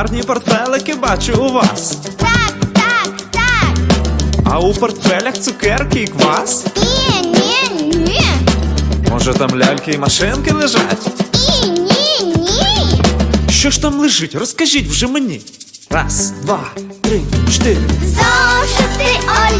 Гарні портфелики бачу у вас. Так, так, так. А у портфелях цукерки і квас? Ні, ні, ні. Може там ляльки і машинки лежать? Ні, ні, ні. Що ж там лежить? Розкажіть вже мені. Раз, два, три, чотири. Зошити олівці,